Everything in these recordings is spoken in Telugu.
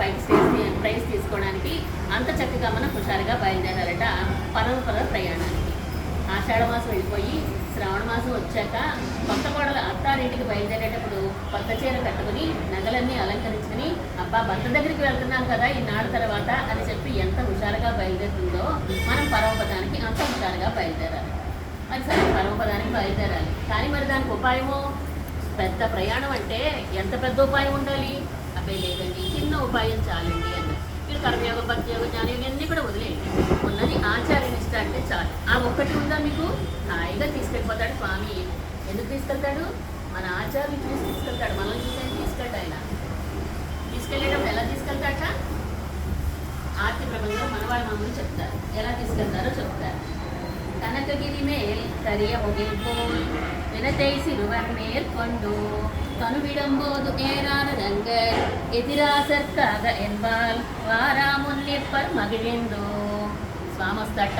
పైకి స్టేజ్ ప్రైజ్ తీసుకోవడానికి అంత చక్కగా మనం హుషారుగా బయలుదేరాలట పరంపర ప్రయాణానికి. ఆషాఢ మాసం వెళ్ళిపోయి శ్రావణ మాసం వచ్చాక కొత్త కోడలు అత్తారింటికి బయలుదేరేటప్పుడు కొత్త చీర కట్టుకుని నగలన్నీ అలంకరించుకుని అబ్బా భర్త దగ్గరికి వెళ్తున్నాం కదా ఈనాడు తర్వాత అని చెప్పి ఎంత హుషారుగా బయలుదేరుతుందో మనం పరమపదానికి అంత హుషారుగా బయలుదేరాలి. మరి సరే పరమపదానికి బయలుదేరాలి. కానీ మరి దానికి ఉపాయమో? పెద్ద ప్రయాణం అంటే ఎంత పెద్ద ఉపాయం ఉండాలి? ఉపాయం చాలండి అన్నారు మీరు కర్మయోగ భక్తియోగ జ్ఞానం ఇవన్నీ కూడా వదిలేయండి ఉన్నది ఆచార్యం ఇష్ట అంటే చాలు. ఆ ఒక్కటి ఉందా మీకు? హాయిగా తీసుకెళ్ళిపోతాడు స్వామి. ఎందుకు తీసుకెళ్తాడు? మన ఆచార్యం చూసి తీసుకెళ్తాడు. మనం చూసి తీసుకెళ్ళాడు ఆయన. తీసుకెళ్ళేటప్పుడు ఎలా తీసుకెళ్తాట? ఆర్తి ప్రబంధంలో మనవాళ్ళ మమ్మల్ని చెప్తారు. ఎలా తీసుకెళ్తారో చెప్తారు. కనకగిరి మేల్ కరియ ఒకే வினத்தை சிறுவர் மேற்கொண்டு தனுவிடும்போது ஏறான ரங்கர் ఎదిరాసర్కాగ ఎన్బాల్ వారా మున్నిప్పర్ మగిలిందో స్వామి వస్తాట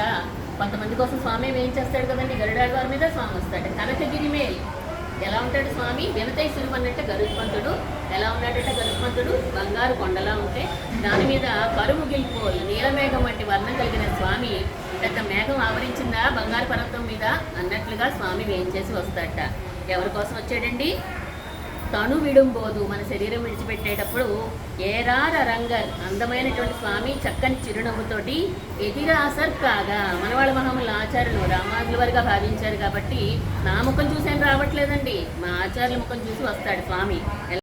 కొంతమంది కోసం స్వామి ఏం చేస్తాడు కదండి గరుడాడు వారి మీద స్వామి వస్తాడు కనకగిరి మేల్ ఎలా ఉంటాడు స్వామి వినతై సురుమన్నట్టు గరుత్మంతుడు ఎలా ఉన్నాడట గరుత్మంతుడు బంగారు కొండలా ఉంటే దాని మీద కరుము గిల్పోల్ నీలమేఘం వంటి వర్ణం కలిగిన స్వామి పెద్ద మేఘం ఆవరించిందా బంగారు పర్వతం మీద అన్నట్లుగా స్వామి వేయించేసి వస్తాడట. ఎవరి కోసం వచ్చాడండి? తను విడుంబోదు మన శరీరం విడిచిపెట్టేటప్పుడు ఏరార రంగర్ అందమైనటువంటి స్వామి చక్కని చిరునవ్వుతోటి ఎదిరాసర్ కాగా మనవాళ్ళ మహమ్మల్ ఆచార్యులు రామానుల వారిగా భావించారు కాబట్టి నా ముఖం చూసేం రావట్లేదండి. మా ఆచార్యుల ముఖం చూసి వస్తాడు స్వామి.